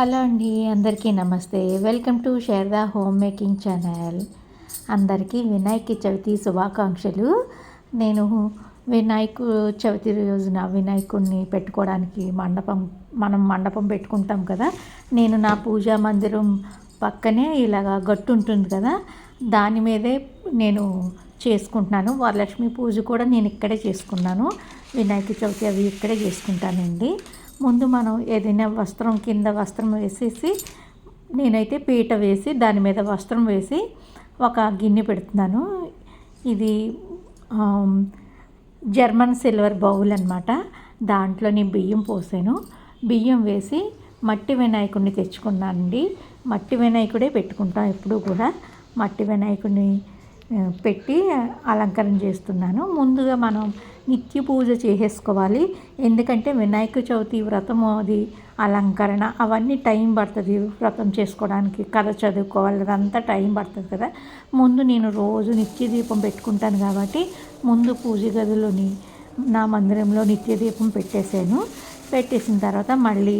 Hello అండి అందరికీ నమస్తే. Welcome to Sharada home making channel. అందరికీ వినాయక చవితి శుభాకాంక్షలు. నేను వినాయకు చవితి రోజున వినాయకుడిని పెట్టుకోవడానికి మండపం మనం మండపం పెట్టుకుంటాం కదా. నేను నా పూజా మందిరం పక్కనే ఇలాగా గట్టు ఉంటుంది కదా. దాని మీదే నేను చేసుకుంటున్నాను. వరలక్ష్మి పూజ కూడా నేను ఇక్కడే చేసుకున్నాను. వినాయక చవితి అవి ఇక్కడే చేసుకుంటానండి. ముందు మనం ఏదైనా వస్త్రం కింద వస్త్రం వేసేసి నేనైతే పీట వేసి దాని మీద వస్త్రం వేసి ఒక గిన్నె పెడుతున్నాను. ఇది జర్మన్ సిల్వర్ బౌల్ అనమాట దాంట్లో నేను బియ్యం పోసాను. బియ్యం వేసి మట్టి వినాయకుడిని తెచ్చుకున్నానండి. మట్టి వినాయకుడే పెట్టుకుంటాం ఎప్పుడూ కూడా. మట్టి వినాయకుడిని పెట్టి అలంకరణ చేస్తున్నాను. ముందుగా మనం నిత్య పూజ చేసేసుకోవాలి. ఎందుకంటే వినాయక చవితి వ్రతం అది అలంకరణ అవన్నీ టైం పడుతుంది వ్రతం చేసుకోవడానికి. కథ చదువుకోవాలి అదంతా టైం పడుతుంది కదా. ముందు నేను రోజు నిత్య దీపం పెట్టుకుంటాను కాబట్టి ముందు పూజ గదిలోని నా మందిరంలో నిత్య దీపం పెట్టేశాను. పెట్టేసిన తర్వాత మళ్ళీ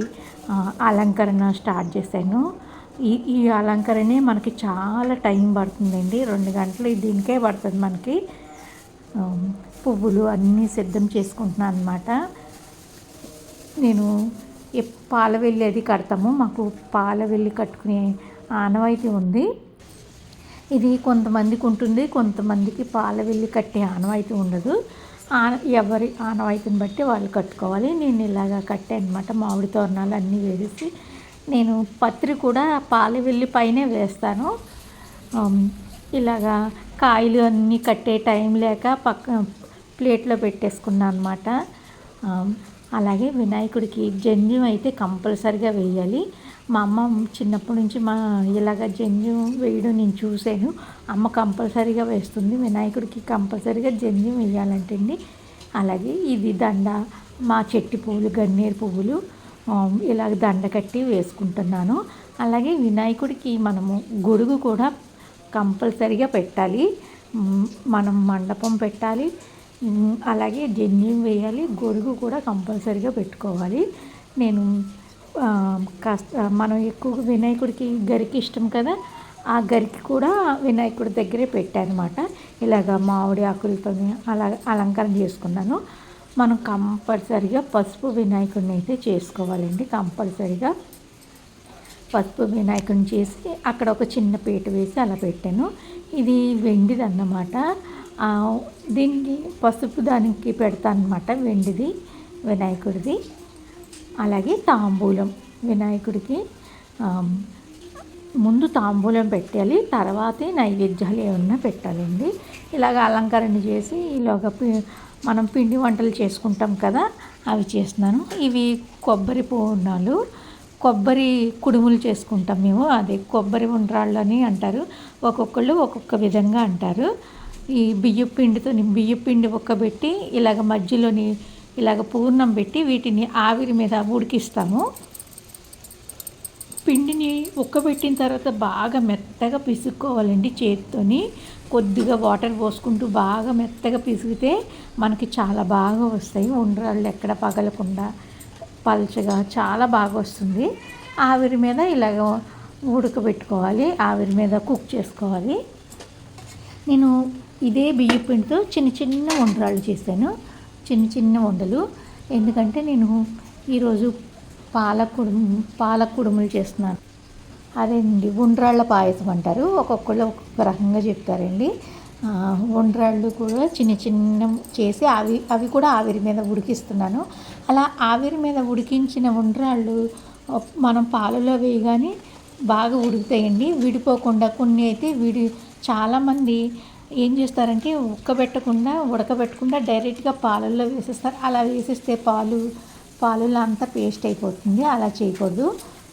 అలంకరణ స్టార్ట్ చేశాను. ఈ ఈ అలంకరణే మనకి చాలా టైం పడుతుందండి. రెండు గంటలు దీనికే పడుతుంది మనకి. పువ్వులు అన్నీ సిద్ధం చేసుకుంటున్నాను అనమాట నేను పాల వెళ్ళి అది కడతాము. మాకు పాల వెళ్ళి కట్టుకునే ఆనవాయితీ ఉంది. ఇది కొంతమందికి ఉంటుంది కొంతమందికి పాల వెళ్ళి కట్టే ఆనవాయితీ ఉండదు. ఆన ఎవరి ఆనవాయితీని బట్టి వాళ్ళు కట్టుకోవాలి. నేను ఇలాగా కట్టాను అనమాట మామిడి తోరణాలు అన్నీ వేసి నేను పత్రి కూడా పాల వెళ్ళి పైనే వేస్తాను. ఇలాగా కాయలు అన్నీ కట్టే టైం లేక పక్క ప్లేట్లో పెట్టేసుకున్నాను అనమాట అలాగే వినాయకుడికి జంధ్యం అయితే కంపల్సరిగా వేయాలి. మా అమ్మ చిన్నప్పటి నుంచి మా ఇలాగ జంధ్యం వేయడం నేను చూశాను. అమ్మ కంపల్సరీగా వేస్తుంది. వినాయకుడికి కంపల్సరీగా జంధ్యం వేయాలంటండి. అలాగే ఇది దండ మా చెట్టి పువ్వులు గన్నేరు పువ్వులు ఇలాగ దండ కట్టి వేసుకుంటున్నాను. అలాగే వినాయకుడికి మనము గొడుగు కూడా కంపల్సరిగా పెట్టాలి. మనం మండపం పెట్టాలి. అలాగే జన్యం వేయాలి. గొడుగు కూడా కంపల్సరిగా పెట్టుకోవాలి. నేను కాస్త మనం ఎక్కువగా వినాయకుడికి గరికి ఇష్టం కదా ఆ గరికి కూడా వినాయకుడి దగ్గరే పెట్టానమాట. ఇలాగ మామిడి ఆకులతో అలా అలంకరణ చేసుకున్నాను. మనం కంపల్సరిగా పసుపు వినాయకుడిని అయితే చేసుకోవాలండి. కంపల్సరిగా పసుపు వినాయకుడిని చేసి అక్కడ ఒక చిన్న పీట వేసి అలా పెట్టాను. ఇది వెండిది అన్నమాట దీనికి పసుపు దానికి పెడతాను అనమాట వెండిది వినాయకుడిది. అలాగే తాంబూలం వినాయకుడికి ముందు తాంబూలం పెట్టాలి తర్వాతే నైవేద్యాలు ఏమన్నా పెట్టాలండి. ఇలాగ అలంకరణ చేసి ఇలాగ మనం పిండి వంటలు చేసుకుంటాం కదా అవి చేస్తున్నాను. ఇవి కొబ్బరి పూర్ణాలు కొబ్బరి కుడుములు చేసుకుంటాం మేము. అదే కొబ్బరి ఉండ్రాళ్ళు అని అంటారు. ఒక్కొక్కళ్ళు ఒక్కొక్క విధంగా అంటారు. ఈ బియ్య పిండితో బియ్య పిండి ఒక్కబెట్టి ఇలాగ మధ్యలోని ఇలాగ పూర్ణం పెట్టి వీటిని ఆవిరి మీద ఉడికిస్తాము. పిండిని ఉక్కబెట్టిన తర్వాత బాగా మెత్తగా పిసుక్కోవాలండి చేతితోని. కొద్దిగా వాటర్ పోసుకుంటూ బాగా మెత్తగా పిసిగితే మనకి చాలా బాగా వస్తాయి. ఉండ్రాళ్ళు ఎక్కడ పగలకుండా పల్చగా చాలా బాగా వస్తుంది. ఆవిరి మీద ఇలాగ ఉడకబెట్టుకోవాలి. ఆవిరి మీద కుక్ చేసుకోవాలి. నేను ఇదే బియ్య పిండితో చిన్న చిన్న ఉండ్రాళ్ళు చేశాను. చిన్న చిన్న ఉండలు. ఎందుకంటే నేను ఈరోజు పాల కుడుము చేస్తున్నాను. అదేండి ఉండ్రాళ్ళ పాయసం అంటారు. ఒక్కొక్కళ్ళు ఒక్కొక్క రకంగా చెప్తారండి. ఉండ్రాళ్ళు కూడా చిన్న చిన్న చేసి అవి అవి కూడా ఆవిరి మీద ఉడికిస్తున్నాను. అలా ఆవిరి మీద ఉడికించిన ఉండ్రాళ్ళు మనం పాలలో వేయగానే బాగా ఉడుకుతాయండి. విడిపోకుండా కొన్ని అయితే విడి చాలామంది ఏం చేస్తారంటే ఉక్కబెట్టకుండా ఉడకబెట్టకుండా డైరెక్ట్గా పాలల్లో వేసేస్తారు. అలా వేసేస్తే పాలు పాలలో అంతా పేస్ట్ అయిపోతుంది. అలా చేయకూడదు.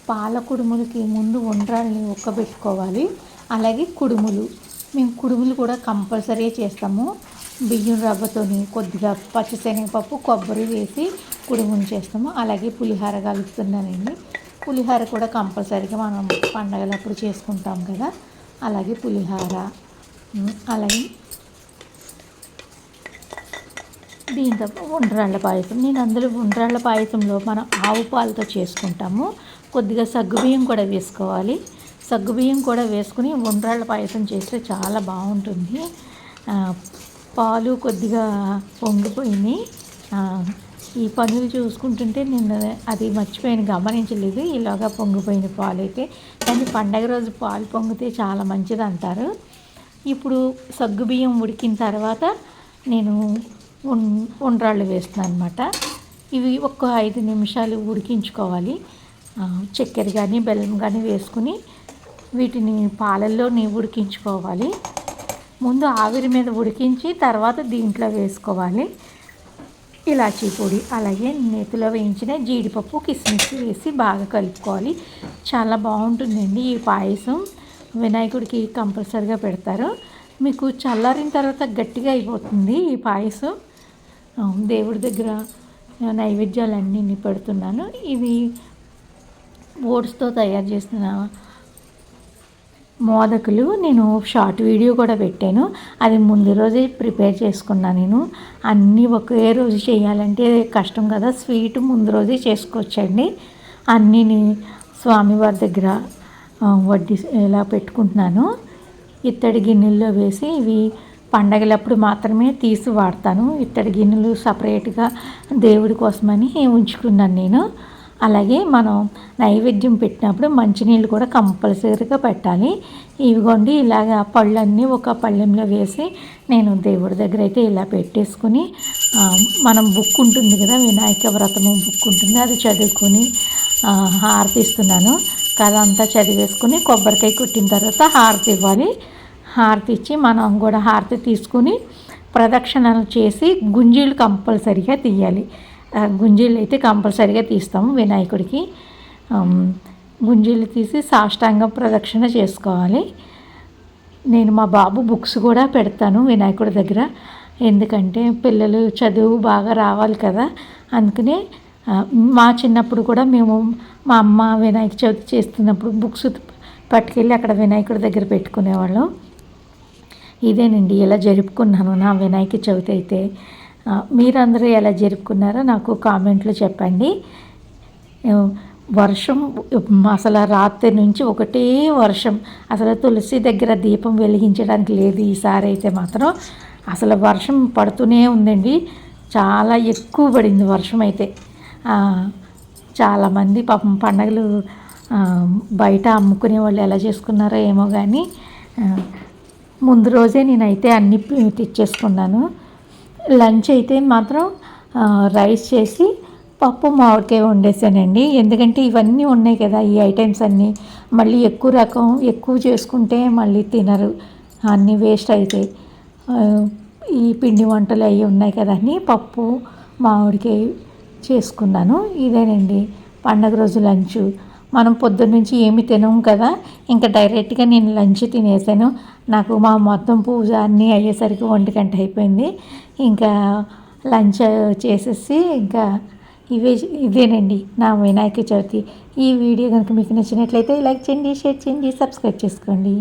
పాల కుడుములకి ముందు వండ్రాలని ఉక్కబెట్టుకోవాలి. అలాగే కుడుములు. మేము కుడుములు కూడా కంపల్సరీ చేస్తాము. బియ్యం రవ్వతోని కొద్దిగా పచ్చిశనగపప్పు కొబ్బరి వేసి కుడుములు చేస్తాము. అలాగే పులిహార కలుపుతున్నానండి. పులిహార కూడా కంపల్సరీగా మనం పండగలప్పుడు చేసుకుంటాం కదా. అలాగే పులిహార. అలాగే దీంతో ఉండ్రాళ్ళ పాయసం. నేను అందులో ఉండ్రాళ్ళ పాయసంలో మనం ఆవు పాలతో చేసుకుంటాము. కొద్దిగా సగ్గుబియ్యం కూడా వేసుకోవాలి. సగ్గుబియ్యం కూడా వేసుకుని ఉండ్రాళ్ళ పాయసం చేస్తే చాలా బాగుంటుంది. పాలు కొద్దిగా పొంగిపోయినాయి. ఈ పనులు చూసుకుంటుంటే నేను అది మర్చిపోయాను గమనించలేదు. ఈలోగా పొంగిపోయిన పాలు అయితే కానీ పండగ రోజు పాలు పొంగితే చాలా మంచిది అంటారు. ఇప్పుడు సగ్గుబియ్యం ఉడికిన తర్వాత నేను ఉండ్రాళ్ళు వేస్తున్నాను అనమాట ఇవి ఒక ఐదు నిమిషాలు ఉడికించుకోవాలి. చక్కెర కానీ బెల్లం కానీ వేసుకుని వీటిని పాలల్లోని ఉడికించుకోవాలి. ముందు ఆవిరి మీద ఉడికించి తర్వాత దీంట్లో వేసుకోవాలి. ఇలాచీ పొడి అలాగే నేతిలో వేయించిన జీడిపప్పు కిస్మిస్ వేసి బాగా కలుపుకోవాలి. చాలా బాగుంటుందండి ఈ పాయసం. వినాయకుడికి కంపల్సరిగా పెడతారు. మీకు చల్లారిన తర్వాత గట్టిగా అయిపోతుంది ఈ పాయసం. దేవుడి దగ్గర నైవేద్యాలన్నీ పెడుతున్నాను. ఇది ఓట్స్తో తయారు చేసిన మోదకులు నేను షార్ట్ వీడియో కూడా పెట్టాను. అది ముందు రోజే ప్రిపేర్ చేసుకున్నాను నేను. అన్నీ ఒకే రోజు చేయాలంటే కష్టం కదా. స్వీట్ ముందు రోజే చేసుకోవచ్చండి. అన్నీ స్వామివారి దగ్గర వడ్డీ ఇలా పెట్టుకుంటున్నాను. ఇత్తడి గిన్నెల్లో వేసి ఇవి పండగలప్పుడు మాత్రమే తీసి వాడతాను. ఇత్తడి గిన్నెలు సపరేట్గా దేవుడి కోసమని ఉంచుకున్నాను నేను. అలాగే మనం నైవేద్యం పెట్టినప్పుడు మంచినీళ్ళు కూడా కంపల్సరీగా పెట్టాలి. ఇవిగోండి ఇలాగ పళ్ళన్నీ ఒక పళ్ళెంలో వేసి నేను దేవుడి దగ్గర అయితే ఇలా పెట్టేసుకుని మనం బుక్ ఉంటుంది కదా వినాయక వ్రతము బుక్ ఉంటుంది అది చదువుకొని హారతిస్తున్నాను. హారతి ఇస్తున్నాను కథ అంతా చదివేసుకుని కొబ్బరికాయ కొట్టిన తర్వాత హారతి ఇవ్వాలి. హారతి ఇచ్చి మనం కూడా హారతి తీసుకుని ప్రదక్షిణలు చేసి గుంజీలు కంపల్సరిగా తీయాలి. గుంజీలు అయితే కంపల్సరిగా తీస్తాము వినాయకుడికి. ఆమ్, గుంజీలు తీసి సాష్టాంగ ప్రదక్షిణ చేసుకోవాలి. నేను మా బాబు బుక్స్ కూడా పెడతాను వినాయకుడి దగ్గర. ఎందుకంటే పిల్లలు చదువు బాగా రావాలి కదా. అందుకనే మా చిన్నప్పుడు కూడా మేము మా అమ్మ వినాయక చవితి చేస్తున్నప్పుడు బుక్స్ పట్టుకెళ్ళి అక్కడ వినాయకుడి దగ్గర పెట్టుకునేవాళ్ళం. ఇదేనండి ఇలా జరుపుకున్నాను నా వినాయక చవితి అయితే. మీరందరూ ఎలా జరుపుకున్నారో నాకు కామెంట్లో చెప్పండి. వర్షం అసలు రాత్రి నుంచి ఒకటే వర్షం. అసలు తులసి దగ్గర దీపం వెలిగించడానికి లేదు ఈసారి అయితే మాత్రం. అసలు వర్షం పడుతూనే ఉందండి. చాలా ఎక్కువ పడింది వర్షం అయితే. చాలామంది పాపం పండగలు బయట అమ్ముకునే వాళ్ళు ఎలా చేసుకున్నారో ఏమో కానీ ముందు రోజే నేనైతే అన్ని తెచ్చేసుకున్నాను. లంచ్ అయితే మాత్రం రైస్ చేసి పప్పు మామిడికాయ వండేసానండి. ఎందుకంటే ఇవన్నీ ఉన్నాయి కదా ఈ ఐటమ్స్ అన్నీ. మళ్ళీ ఎక్కువ రకం ఎక్కువ చేసుకుంటే మళ్ళీ తినరు. అన్నీ వేస్ట్ అవుతాయి ఈ పిండి వంటలు అవి ఉన్నాయి కదా అని పప్పు మామిడికాయ చేసుకున్నాను. ఇదేనండి. పండగ రోజు లంచ్. మనం పొద్దున్న నుంచి ఏమి తినము కదా. ఇంకా డైరెక్ట్గా నేను లంచ్ తినేసాను. నాకు మా మొత్తం పూజ అన్నీ అయ్యేసరికి ఒంటి గంట అయిపోయింది. ఇంకా లంచ్ చేసేసి ఇంకా ఇవే ఇదేనండి నా వినాయక చవితి. ఈ వీడియో కనుక మీకు నచ్చినట్లయితే లైక్ చేయండి షేర్ చేయండి సబ్స్క్రైబ్ చేసుకోండి.